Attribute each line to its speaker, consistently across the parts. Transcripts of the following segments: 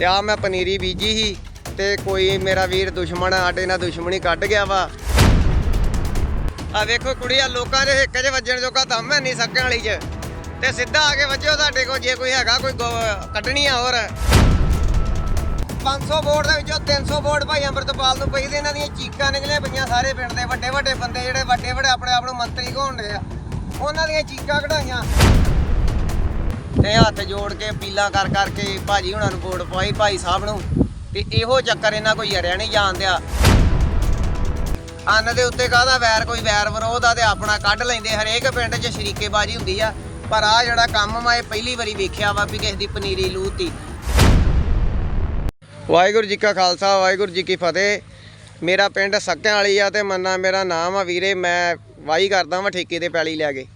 Speaker 1: ਤੇ ਆ ਮੈਂ ਪਨੀਰੀ ਬੀਜੀ ਸੀ ਤੇ ਕੋਈ ਮੇਰਾ ਵੀਰ ਦੁਸ਼ਮਣ ਸਾਡੇ ਨਾਲ ਦੁਸ਼ਮਣੀ ਕੱਢ ਗਿਆ ਵਾ। ਆ ਵੇਖੋ ਕੁੜੀਆਂ ਲੋਕਾਂ ਦੇ ਹਿੱਕ 'ਚ ਵੱਜਣ ਜੋਗਾ ਦਮ ਹੈ ਨਹੀਂ ਸੱਕਣ ਵਾਲੀ 'ਚ। ਤੇ ਸਿੱਧਾ ਆ ਕੇ ਵੱਜੋ ਸਾਡੇ ਕੋਲ, ਜੇ ਕੋਈ ਹੈਗਾ ਕੋਈ ਗੋ- ਕੱਢਣੀ ਆ ਹੋਰ। 500 ਵੋਟ ਦੇ ਵਿੱਚੋਂ 300 ਵੋਟ ਭਾਈ ਅੰਮ੍ਰਿਤਪਾਲ ਨੂੰ ਪਈ ਤੇ ਇਹਨਾਂ ਦੀਆਂ ਚੀਕਾਂ ਨਿਕਲੀਆਂ ਪਈਆਂ ਸਾਰੇ ਪਿੰਡ ਦੇ ਵੱਡੇ ਵੱਡੇ ਬੰਦੇ ਜਿਹੜੇ ਵੱਡੇ ਵੱਡੇ ਆਪਣੇ ਆਪ ਨੂੰ ਮੰਤਰੀ ਘੋਣਦੇ ਆ। ਉਹਨਾਂ ਦੀਆਂ ਚੀਕਾਂ ਕਢਾਈਆਂ। ਤੇ ਹੱਥ ਜੋੜ ਕੇ ਅਪੀਲਾਂ ਕਰ ਕਰਕੇ ਭਾਜੀ ਹੁਣਾਂ ਨੂੰ ਵੋਟ ਪਵਾਈ ਭਾਈ ਸਾਹਿਬ ਨੂੰ। ਤੇ ਇਹੋ ਚੱਕਰ ਇਹਨਾਂ ਕੋਈ ਹਰਿਆ ਨਹੀਂ ਜਾਣਦਿਆ ਅੰਨ ਦੇ ਉੱਤੇ ਕਾਹਦਾ ਵੈਰ, ਕੋਈ ਵੈਰ ਵਿਰੋਧ ਆ ਤੇ ਆਪਣਾ ਕੱਢ ਲੈਂਦੇ। ਹਰੇਕ ਪਿੰਡ 'ਚ ਸ਼ਰੀਕੇਬਾਜ਼ੀ ਹੁੰਦੀ ਆ। ਪਰ ਆ ਜਿਹੜਾ ਕੰਮ ਮੈਂ ਇਹ ਪਹਿਲੀ ਵਾਰੀ ਵੇਖਿਆ ਵਾ ਵੀ ਕਿਸੇ ਦੀ ਪਨੀਰੀ ਲੂਤੀ। ਵਾਹਿਗੁਰੂ ਜੀ ਕਾ ਖਾਲਸਾ, ਵਾਹਿਗੁਰੂ ਜੀ ਕੀ ਫਤਿਹ। ਮੇਰਾ ਪਿੰਡ ਸੱਕਿਆਂ ਵਾਲੀ ਆ ਤੇ ਮੰਨਾ ਮੇਰਾ ਨਾਮ ਆ ਵੀਰੇ। ਮੈਂ ਵਾਹੀ ਕਰਦਾ ਵਾਂ ਠੇਕੇ ਤੇ ਪੈਲੀ ਲੈ ਕੇ।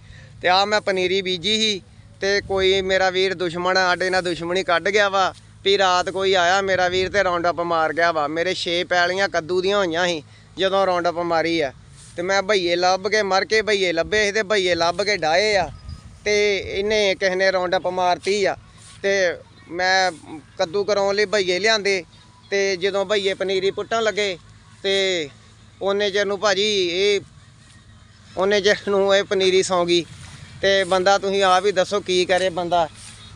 Speaker 1: ਤੇ ਆ ਮੈਂ ਪਨੀਰੀ ਬੀਜੀ ਸੀ। ਤੇ ਕੋਈ ਮੇਰਾ ਵੀਰ ਦੁਸ਼ਮਣ ਸਾਡੇ ਨਾਲ ਦੁਸ਼ਮਣੀ ਕੱਢ ਗਿਆ ਵਾ, ਵੀ ਰਾਤ ਕੋਈ ਆਇਆ ਮੇਰਾ ਵੀਰ ਤੇ ਰਾਉਂਡ ਅਪ ਮਾਰ ਗਿਆ ਵਾ। ਮੇਰੇ 6 ਪੈਲੀਆਂ ਕੱਦੂ ਦੀਆਂ ਹੋਈਆਂ ਸੀ, ਜਦੋਂ ਰੌਂਡ ਅਪ ਮਾਰੀ ਆ। ਤੇ ਮੈਂ ਭਈਏ ਲੱਭ ਕੇ ਮਰ ਕੇ ਭਈਏ ਲੱਭੇ ਸੀ ਤੇ ਭਈਏ ਲੱਭ ਕੇ ਡਾਏ ਆ। ਤੇ ਇਹਨੇ ਕਿਸੇ ਨੇ ਰੌਂਡ ਅਪ ਮਾਰਤੀ ਆ। ਤੇ ਮੈਂ ਕੱਦੂ ਕਰਾਉਣ ਲਈ ਭਈਏ ਲਿਆਂਦੇ, ਤੇ ਜਦੋਂ ਭਈਏ ਪਨੀਰੀ ਪੁੱਟਣ ਲੱਗੇ, ਤੇ ਉਹਨੇ ਚਿਰ ਨੂੰ ਭਾਜੀ ਇਹ ਉਹਨੇ ਚਿਰ ਨੂੰ ਇਹ ਪਨੀਰੀ ਸੌਂ ਗਈ ਤੇ ਬੰਦਾ ਤੁਸੀਂ ਆਪ ਹੀ ਦੱਸੋ ਕੀ ਕਰੇ ਬੰਦਾ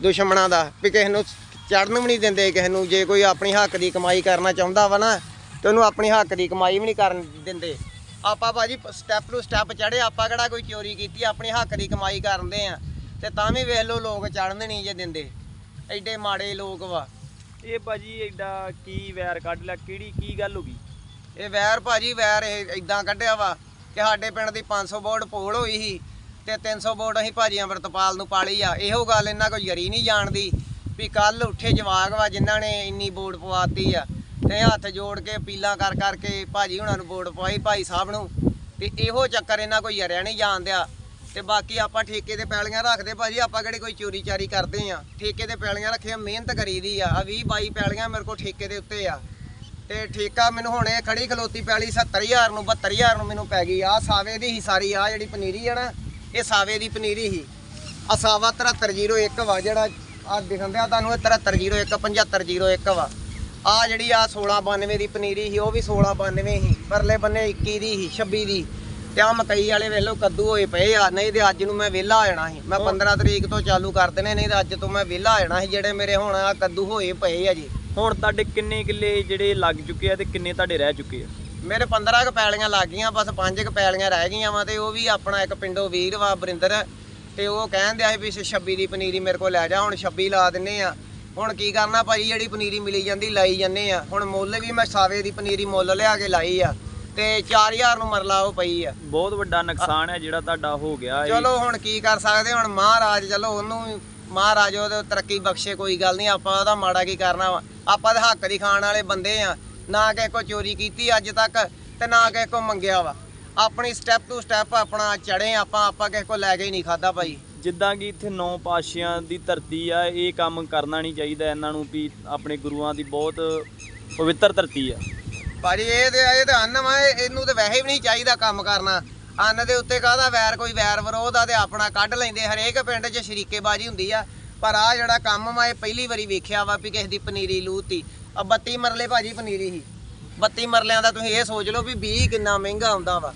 Speaker 1: ਦੁਸ਼ਮਣਾਂ ਦਾ ਵੀ ਕਿਸੇ ਨੂੰ ਚੜਨ ਵੀ ਨਹੀਂ ਦਿੰਦੇ ਕਿਸੇ ਨੂੰ ਜੇ ਕੋਈ ਆਪਣੀ ਹੱਕ ਦੀ ਕਮਾਈ ਕਰਨਾ ਚਾਹੁੰਦਾ ਵਾ ਨਾ ਤੇ ਉਹਨੂੰ ਆਪਣੀ ਹੱਕ ਦੀ ਕਮਾਈ ਵੀ ਨਹੀਂ ਕਰਨ ਦਿੰਦੇ। ਆਪਾਂ ਭਾਜੀ ਸਟੈਪ ਟੂ ਸਟੈਪ ਚੜੇ ਆਪਾਂ ਕਿਹੜਾ ਕੋਈ ਚੋਰੀ ਕੀਤੀ ਆਪਣੀ ਹੱਕ ਦੀ ਕਮਾਈ ਕਰਦੇ ਆ ਤੇ ਤਾਂ ਵੀ ਵੇਖ ਲਓ ਲੋਕ ਚੜਨ ਨਹੀਂ ਜੇ ਦਿੰਦੇ। ਐਡੇ ਮਾੜੇ ਲੋਕ ਵਾ।
Speaker 2: ਇਹ ਭਾਜੀ ਐਡਾ ਕੀ ਵੈਰ ਕੱਢ ਲਿਆ ਕਿਹੜੀ ਕੀ ਗੱਲ ਹੋ ਗਈ?
Speaker 1: ਇਹ ਵੈਰ ਭਾਜੀ ਵੈਰ ਇਹ ਇਦਾਂ ਕੱਢਿਆ ਵਾ ਕਿ ਸਾਡੇ ਪਿੰਡ ਦੀ 500 ਵੋਟ ਪੋਲ ਹੋਈ ਸੀ ਤੇ 300 ਵੋਟ ਅਸੀਂ ਭਾਜੀ ਅੰਮ੍ਰਿਤਪਾਲ ਨੂੰ ਪਾਲੀ ਆ। ਇਹੋ ਗੱਲ ਇਹਨਾਂ ਕੋਈ ਯਰੀ ਨਹੀਂ ਜਾਣਦੀ ਵੀ ਕੱਲ ਉੱਠੇ ਜਵਾਗ ਵਾ ਜਿਨ੍ਹਾਂ ਨੇ ਇੰਨੀ ਵੋਟ ਪਵਾਤੀ ਆ ਤੇ ਹੱਥ ਜੋੜ ਕੇ ਅਪੀਲਾਂ ਕਰ ਕਰਕੇ ਭਾਜੀ ਹੁਣਾਂ ਨੂੰ ਵੋਟ ਪਵਾਈ ਭਾਈ ਸਾਹਿਬ ਨੂੰ। ਤੇ ਇਹੋ ਚੱਕਰ ਇਹਨਾਂ ਕੋਈ ਯਰਿਆ ਨਹੀਂ ਜਾਣਦਿਆ। ਤੇ ਬਾਕੀ ਆਪਾਂ ਠੇਕੇ ਤੇ ਪੈਲੀਆਂ ਰੱਖਦੇ ਭਾਜੀ, ਆਪਾਂ ਕਿਹੜੇ ਕੋਈ ਚੋਰੀ ਚਾਰੀ ਕਰਦੇ ਆ। ਠੇਕੇ ਤੇ ਪੈਲੀਆਂ ਰੱਖੀਆਂ, ਮਿਹਨਤ ਕਰੀਦੀ ਆ। ਆ 20 22 ਪੈਲੀਆਂ ਮੇਰੇ ਕੋਲ ਠੇਕੇ ਦੇ ਉੱਤੇ ਆ। ਤੇ ਠੇਕਾ ਮੈਨੂੰ ਹੁਣੇ ਖੜੀ ਖਲੋਤੀ ਪੈਲੀ 70000 ਨੂੰ 72000 ਨੂੰ ਮੈਨੂੰ ਪੈ ਗਈ। ਆ ਸਾਵੇ ਦੀ ਹੀ ਸਾਰੀ ਆ ਜਿਹੜੀ ਪਨੀਰੀ ਆ ਨਾ ਇਹ ਸਾਵੇ ਦੀ ਪਨੀਰੀ ਹੀ ਆ ਸਾਵਾ 7301 ਵਾ ਜਿਹੜਾ ਆ ਦਿਖਣ ਦਿਆ ਤੁਹਾਨੂੰ ਇਹ 7301 7501 ਵਾ। ਆ ਜਿਹੜੀ ਆ 1692 ਦੀ ਪਨੀਰੀ ਸੀ ਉਹ ਵੀ 1692 ਸੀ। ਪਰਲੇ ਬੰਨੇ 21 ਦੀ ਸੀ 26 ਦੀ। ਤੇ ਆ ਮਕਈ ਵਾਲੇ ਵੇਲੋ ਕੱਦੂ ਹੋਏ ਪਏ ਆ। ਨਹੀਂ ਤੇ ਅੱਜ ਨੂੰ ਮੈਂ ਵਿਹਲਾ ਆ ਜਾਣਾ ਸੀ। ਮੈਂ 15 ਤਰੀਕ ਤੋਂ ਚਾਲੂ ਕਰ ਦੇਣੇ ਨਹੀਂ ਤੇ ਅੱਜ ਤੋਂ ਮੈਂ ਵਿਹਲਾ ਆ ਜਾਣਾ ਸੀ ਜਿਹੜੇ ਮੇਰੇ ਹੁਣ ਆ ਕੱਦੂ ਹੋਏ ਪਏ ਆ ਜੀ।
Speaker 2: ਹੁਣ ਤੁਹਾਡੇ ਕਿੰਨੇ ਕਿੱਲੇ ਜਿਹੜੇ ਲੱਗ ਚੁੱਕੇ ਆ ਤੇ ਕਿੰਨੇ ਤੁਹਾਡੇ ਰਹਿ ਚੁੱਕੇ ਆ?
Speaker 1: ਮੇਰੇ 15 ਕ ਪੈਲੀਆਂ ਲੱਗ ਗਈਆਂ ਬਸ 5 ਕ ਪੈਲੀਆਂ ਰਹਿ ਗਈਆਂ ਵਾ ਤੇ ਉਹ ਵੀ ਆਪਣਾ ਇੱਕ ਪਿੰਡੋਂ ਵੀਰ ਵਾ ਬਰਿੰਦਰ ਤੇ ਉਹ ਕਹਿੰਦੇ ਆ ਵੀ 26 ਦੀ ਪਨੀਰੀ ਮੇਰੇ ਕੋਲ ਲੈ ਜਾ ਹੁਣ 26 ਲਾ ਦਿੰਨੇ ਆ। ਹੁਣ ਕੀ ਕਰਨਾ ਭਾਈ ਜਿਹੜੀ ਪਨੀਰੀ ਮਿਲੀ ਜਾਂਦੀ ਲਾਈ ਜਾਂਦੇ ਆ। ਹੁਣ ਮੁੱਲ ਵੀ ਮੈਂ ਸਾਵੇ ਦੀ ਪਨੀਰੀ ਮੁੱਲ ਲਿਆ ਕੇ ਲਾਈ ਆ ਤੇ 4000 ਨੂੰ ਮਰਲਾ ਉਹ ਪਈ ਆ।
Speaker 2: ਬਹੁਤ ਵੱਡਾ ਨੁਕਸਾਨ ਹੈ ਜਿਹੜਾ ਤੁਹਾਡਾ ਹੋ ਗਿਆ।
Speaker 1: ਚਲੋ ਹੁਣ ਕੀ ਕਰ ਸਕਦੇ ਹੁਣ ਮਹਾਰਾਜ ਚਲੋ ਉਹਨੂੰ ਮਹਾਰਾਜ ਉਹਦੇ ਤਰੱਕੀ ਬਖਸ਼ੇ ਕੋਈ ਗੱਲ ਨਹੀਂ ਆਪਾਂ ਉਹਦਾ ਮਾੜਾ ਕੀ ਕਰਨਾ ਆਪਾਂ ਤਾਂ ਹੱਕ ਦੀ ਖਾਣ ਵਾਲੇ ਬੰਦੇ ਆ। ਨਾ ਕੋ ਚੋਰੀ ਕੀਤੀ ਅੱਜ ਤੱਕ ਤੇ ਨਾ ਕੋ ਮੰਗਿਆ ਵਾ। ਆਪਣੀ ਸਟੈਪ ਟੂ ਸਟੈਪ ਆਪਣਾ ਚੜੇ ਆਪਾਂ ਆਪਾਂ ਕਿਸੇ ਕੋ ਲੈ ਕੇ ਹੀ ਨਹੀਂ ਖਾਦਾ ਭਾਈ।
Speaker 2: ਜਿੱਦਾਂ ਕਿ ਇੱਥੇ ਨੌ ਪਾਸ਼ਿਆਂ ਦੀ ਧਰਤੀ ਆ ਇਹ ਕੰਮ ਕਰਨਾ ਨਹੀਂ ਚਾਹੀਦਾ ਇਹਨਾਂ ਨੂੰ ਵੀ ਆਪਣੇ ਗੁਰੂਆਂ ਦੀ ਬਹੁਤ ਪਵਿੱਤਰ ਧਰਤੀ ਆ।
Speaker 1: ਭਾਜੀ ਇਹ ਤੇ ਇਹ ਤੇ ਅੰਨ ਵਾ ਇਹ- ਇਹਨੂੰ ਤੇ ਵੈਸੇ ਵੀ ਨਹੀਂ ਚਾਹੀਦਾ ਕੰਮ ਕਰਨਾ। ਅੰਨ ਦੇ ਉੱਤੇ ਕਾਹਦਾ ਵੈਰ ਕੋਈ ਵੈਰ ਵਿਰੋਧ ਆ ਤੇ ਆਪਣਾ ਕੱਢ ਲੈਂਦੇ ਹਰੇਕ ਪਿੰਡ 'ਚ ਸ਼ਰੀਕੇਬਾਜ਼ੀ ਹੁੰਦੀ ਆ। ਪਰ ਆ ਜਿਹੜਾ ਕੰਮ ਵਾ ਇਹ ਪਹਿਲੀ ਵਾਰੀ ਵੇਖਿਆ ਵਾ ਵੀ ਕਿਸੇ ਦੀ ਪਨੀਰੀ ਲੂਤੀ। ਆ 32 ਮਰਲੇ ਭਾਜੀ ਪਨੀਰੀ ਸੀ। 32 ਮਰਲਿਆਂ ਦਾ ਤੁਸੀਂ ਇਹ ਸੋਚ ਲਓ ਵੀ 20 ਕਿੰਨਾ ਮਹਿੰਗਾ ਆਉਂਦਾ ਵਾ।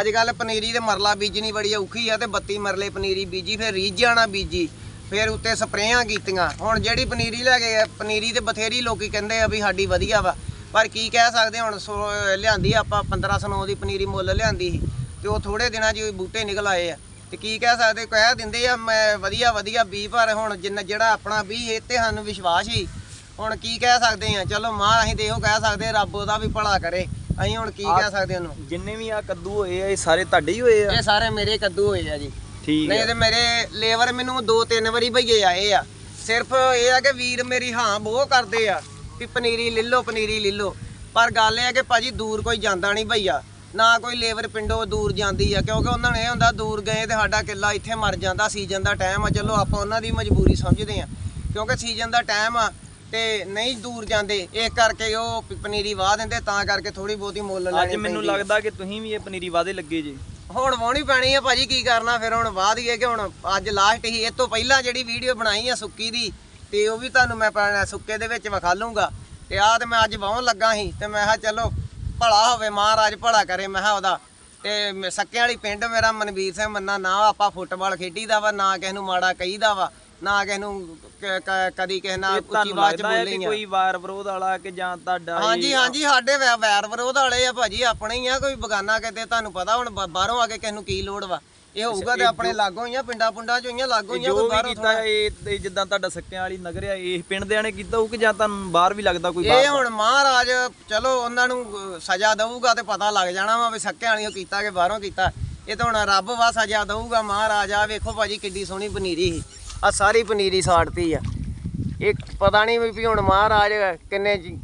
Speaker 1: ਅੱਜ ਕੱਲ ਪਨੀਰੀ ਦੇ ਮਰਲਾ ਬੀਜਣੀ ਬੜੀ ਔਖੀ ਆ ਤੇ 32 ਮਰਲੇ ਪਨੀਰੀ ਬੀਜੀ ਫਿਰ ਰੀਝਾਣਾ ਬੀਜੀ ਫਿਰ ਉੱਤੇ ਸਪਰੇਆਂ ਕੀਤੀਆਂ। ਹੁਣ ਜਿਹੜੀ ਪਨੀਰੀ ਲੈ ਗਏ, ਪਨੀਰੀ ਤੇ ਬਥੇਰੀ ਲੋਕੀ ਕਹਿੰਦੇ ਆ ਵੀ ਸਾਡੀ ਵਧੀਆ ਵਾ। ਪਰ ਕੀ ਕਹਿ ਸਕਦੇ ਹੁਣ ਸੋ- ਲਿਆਂਦੀ ਆਪਾਂ 1509 ਦੀ ਪਨੀਰੀ ਮੁੱਲ ਲਿਆਂਦੀ ਸੀ ਤੇ ਉਹ ਥੋੜੇ ਦਿਨਾਂ 'ਚ ਬੂਟੇ ਨਿਕਲ ਆਏ ਆ। ਤੇ ਕੀ ਕਹਿ ਸਕਦੇ ਕਹਿ ਦਿੰਦੇ ਆ ਮੈਂ ਵਧੀਆ ਵਧੀਆ ਬੀ ਪਰ ਹੁਣ ਜਿੰਨਾ ਜਿਹੜਾ ਆਪਣਾ ਬੀ ਇਹ ਤੇ ਸਾਨੂੰ ਵਿਸ਼ਵਾਸ ਹੀ। ਹੁਣ ਕੀ ਕਹਿ ਸਕਦੇ ਆ ਚਲੋ ਮਾਂ ਅਸੀਂ ਤੇ ਇਹੋ ਕਹਿ ਸਕਦੇ ਰੱਬ ਉਹਦਾ ਵੀ ਭਲਾ ਕਰੇ। ਅਸੀਂ ਹੁਣ ਕੀ ਕਹਿ ਸਕਦੇ ਉਹਨੂੰ?
Speaker 2: ਜਿੰਨੇ ਵੀ ਆ ਕੱਦੂ ਹੋਏ ਆ ਇਹ ਸਾਰੇ ਤੁਹਾਡੇ ਹੀ ਹੋਏ ਆ?
Speaker 1: ਇਹ ਸਾਰੇ ਮੇਰੇ ਕੱਦੂ ਹੋਏ ਆ ਜੀ।
Speaker 2: ਠੀਕ
Speaker 1: ਨਹੀਂ ਤੇ ਮੇਰੇ ਲੇਬਰ ਮੈਨੂੰ ਦੋ ਤਿੰਨ ਵਾਰੀ ਭਈਏ ਆਏ ਆ। ਸਿਰਫ ਇਹ ਆ ਕਿ ਵੀਰ ਮੇਰੀ ਹਾਂ ਬਹੁਤ ਕਰਦੇ ਆ ਵੀ ਪਨੀਰੀ ਲੈ ਲਓ ਪਨੀਰੀ ਲੈ ਲਓ। ਪਰ ਗੱਲ ਇਹ ਆ ਕਿ ਭਾਜੀ ਦੂਰ ਕੋਈ ਜਾਂਦਾ ਨਹੀਂ ਭਈਆ। ਨਾ ਕੋਈ ਲੇਬਰ ਪਿੰਡੋਂ ਦੂਰ ਜਾਂਦੀ ਆ ਕਿਉਂਕਿ ਉਹਨਾਂ ਨੂੰ ਇਹ ਹੁੰਦਾ ਦੂਰ ਗਏ ਤੇ ਸਾਡਾ ਕਿੱਲਾ ਇੱਥੇ ਮਰ ਜਾਂਦਾ ਸੀਜ਼ਨ ਦਾ ਟਾਈਮ ਆ ਚਲੋ ਆਪਾਂ ਉਹਨਾਂ ਦੀ ਮਜਬੂਰੀ ਸਮਝਦੇ ਆ। ਕਿਉਂਕਿ ਸੀਜ਼ਨ ਦਾ ਟਾਈਮ ਆ ਤੇ ਨਹੀਂ ਦੂਰ ਜਾਂਦੇ ਇਸ ਕਰਕੇ ਉਹ ਪ- ਪਨੀਰੀ ਵਾਹ ਦਿੰਦੇ ਤਾਂ ਕਰਕੇ ਥੋੜੀ ਬਹੁਤੀ ਮੁੱਲ ਲੈਣੀ
Speaker 2: ਅੱਜ ਮੈਨੂੰ
Speaker 1: ਪੈਂਦੀ ਆ।
Speaker 2: ਲੱਗਦਾ ਕਿ ਤੁਸੀਂ ਵੀ ਇਹ ਪਨੀਰੀ ਵਾਦੇ ਲੱਗੇ ਜੇ।
Speaker 1: ਹੁਣ ਵਾਹਣੀ ਪੈਣੀ ਆ ਭਾਜੀ ਕੀ ਕਰਨਾ ਫਿਰ ਹੁਣ ਵਾਹ ਦਈਏ ਕਿ ਹੁਣ ਅੱਜ ਲਾਸਟ ਹੀ ਇਹ ਤੋਂ ਪਹਿਲਾਂ ਜਿਹੜੀ ਵੀਡੀਓ ਬਣਾਈ ਆ ਸੁੱਕੀ ਦੀ ਤੇ ਉਹ ਵੀ ਤੁਹਾਨੂੰ ਮੈਂ ਪਾ- ਸੁੱਕੇ ਦੇ ਵਿੱਚ ਵਿਖਾ ਲੂੰਗਾ ਤੇ ਆਹ ਤੇ ਮੈਂ ਅੱਜ ਵਾਹਣ ਲੱਗਾ ਸੀ ਤੇ ਮੈਂ ਕਿਹਾ ਚਲੋ ਭਲਾ ਹੋਵੇ ਮਹਾਰਾਜ ਭਲਾ ਕਰੇ ਮੈਂ ਕਿਹਾ ਉਹਦਾ। ਤੇ ਸੱਕੇ ਵਾਲੀ ਪਿੰਡ ਮੇਰਾ ਮਨਵੀਰ ਸਿੰਘ ਮੰਨਾ ਨਾ ਆਪਾਂ ਫੁੱਟਬਾਲ ਖੇਡੀਦਾ ਵਾ ਨਾ ਕਿਸੇ ਨੂੰ ਮਾੜਾ ਕਹੀਦਾ ਵਾ ਨਾ ਕਿਸੇ ਨੂੰ ਕਦੀ ਕਿਸੇ ਨਾਲ ਉੱਚੀ ਆਵਾਜ਼ ਚ ਬੋਲੀ ਆ।
Speaker 2: ਕੋਈ ਵਾਰ ਵਿਰੋਧ ਵਾਲਾ ਕਿ ਜਾਂ ਤੁਹਾਡਾ
Speaker 1: ਹਾਂਜੀ ਹਾਂਜੀ ਸਾਡੇ ਵੈਰ ਵਿਰੋਧ ਵਾਲੇ ਆ ਭਾਜੀ ਆਪਣੇ ਹੀ ਆ ਕੋਈ ਬਗਾਨਾ ਕਿਤੇ ਤੁਹਾਨੂੰ ਪਤਾ ਹੁਣ ਬਾਹਰੋਂ ਆ ਕੇ ਕਿਸ ਨੂੰ ਕੀ ਲੋੜ ਵਾ। ਇਹ ਹੋਊਗਾ ਤੇ ਆਪਣੇ ਲਾਗੋਂ ਹੀ ਆ ਪਿੰਡਾਂ ਪੁੰਡਾਂ ਚੋਂ ਹੀ ਆ ਲਾਗੋਂ ਹੀ ਆ
Speaker 2: ਜੋ
Speaker 1: ਕੋਈ
Speaker 2: ਵੀ
Speaker 1: ਬਾਹਰੋਂ
Speaker 2: ਕੀਤਾ ਇਹ ਜਿੱਦਾਂ ਤੁਹਾਡਾ ਸੱਕਿਆਂ ਵਾਲੀ ਨਗਰ ਆ ਇਹ ਪਿੰਡ ਦਿਆਂ ਨੇ ਕੀਤਾ ਹੋਊ ਕਿ ਜਾਂ ਤੁਹਾਨੂੰ ਬਾਹਰ ਵੀ ਲੱਗਦਾ ਕੋਈ ਬਾਹਰ?
Speaker 1: ਇਹ ਹੁਣ ਮਹਾਰਾਜ ਚਲੋ ਉਹਨਾਂ ਨੂੰ ਸਜ਼ਾ ਦਊਗਾ ਤੇ ਪਤਾ ਲੱਗ ਜਾਣਾ ਵਾ ਵੀ ਸੱਕਿਆਂ ਵਾਲੀਓ ਕੀਤਾ ਕਿ ਬਾਹਰੋਂ ਕੀਤਾ। ਇਹ ਤਾਂ ਹੁਣ ਰੱਬ ਵਾ ਸਜ਼ਾ ਦਊਗਾ ਮਹਾਰਾਜ ਆ ਵੇਖੋ ਭਾਜੀ ਕਿੱਡੀ ਸੋਹਣੀ ਪਨੀਰੀ ਸੀ। ਆ ਸਾਰੀ ਪਨੀਰੀ ਸਾੜਤੀ ਆ। ਇਹ ਪਤਾ ਨਹੀਂ ਵੀ ਹੁਣ ਮਹਾਰਾਜ ਕਿੰਨੇ ਜੀ-